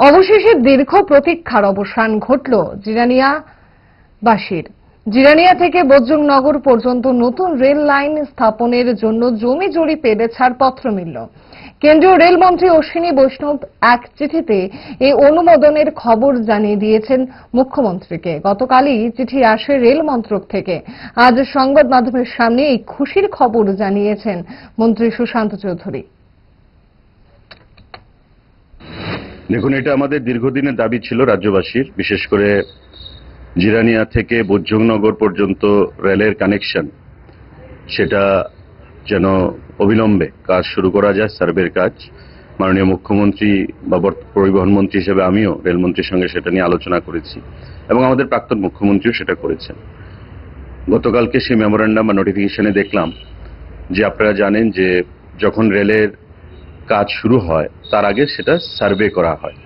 অবশেষে দীর্ঘ প্রতীক্ষার অবসান ঘটল জিরানিয়া বাসীর জিরানিয়া থেকে বজ্রনগর পর্যন্ত নতুন রেল লাইন স্থাপনের জন্য জমি জরিপের ছাড়পত্র মিলল। কেন্দ্রীয় রেলমন্ত্রী অশ্বিনী বৈষ্ণব এক চিঠিতে এই অনুমোদনের খবর জানিয়ে দিয়েছেন মুখ্যমন্ত্রীকে। গতকালই চিঠি আসে রেল মন্ত্রক থেকে। আজ সংবাদ মাধ্যমের সামনে এই খুশির খবর জানিয়েছেন মন্ত্রী সুশান্ত চৌধুরী। দেখুন, এটা আমাদের দীর্ঘদিনের দাবি ছিল রাজ্যবাসীর, বিশেষ করে জিরানিয়া থেকে বজ্রংনগর পর্যন্ত রেলের কানেকশন। সেটা যেন অবিলম্বে কাজ শুরু করা যায়, সার্ভের কাজ। মাননীয় মুখ্যমন্ত্রী বা পরিবহন মন্ত্রী হিসেবে আমিও রেলমন্ত্রীর সঙ্গে সেটা নিয়ে আলোচনা করেছি এবং আমাদের প্রাক্তন মুখ্যমন্ত্রীও সেটা করেছেন। গতকালকে সেই মেমোরেন্ডাম বা নোটিফিকেশনে দেখলাম যে আপনারা জানেন যে যখন রেলের কাজ শুরু হয়, তার আগে সেটা সার্ভে করা হয়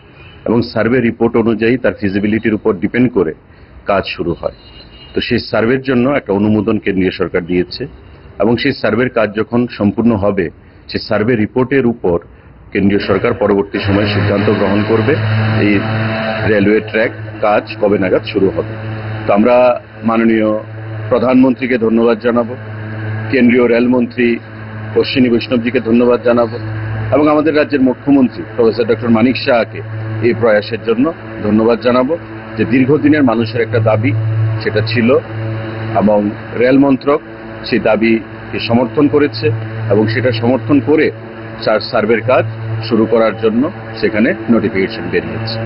এবং সার্ভে রিপোর্ট অনুযায়ী তার ফিজিবিলিটির উপর ডিপেন্ড করে কাজ শুরু হয়। তো সেই সার্ভের জন্য একটা অনুমোদন কেন্দ্রীয় সরকার দিয়েছে এবং সেই সার্ভের কাজ যখন সম্পূর্ণ হবে, সেই সার্ভে রিপোর্টের উপর কেন্দ্রীয় সরকার পরবর্তী সময়ে সিদ্ধান্ত গ্রহণ করবে, এই রেলওয়ে ট্র্যাক কাজ কবে নাগাদ শুরু হবে। তো আমরা মাননীয় প্রধানমন্ত্রীকে ধন্যবাদ জানাব, কেন্দ্রীয় রেলমন্ত্রী অশ্বিনী বৈষ্ণবজিকে ধন্যবাদ জানাব এবং আমাদের রাজ্যের মুখ্যমন্ত্রী, প্রফেসর ডক্টর মানিক শাহকে এই প্রয়াসের জন্য ধন্যবাদ জানাব যে দীর্ঘদিনের মানুষের একটা দাবি, সেটা ছিল এবং রেল মন্ত্রক সেই দাবিকে সমর্থন করেছে এবং সেটা সমর্থন করে সার্ভের কাজ শুরু করার জন্য সেখানে নোটিফিকেশন বেরিয়েছে।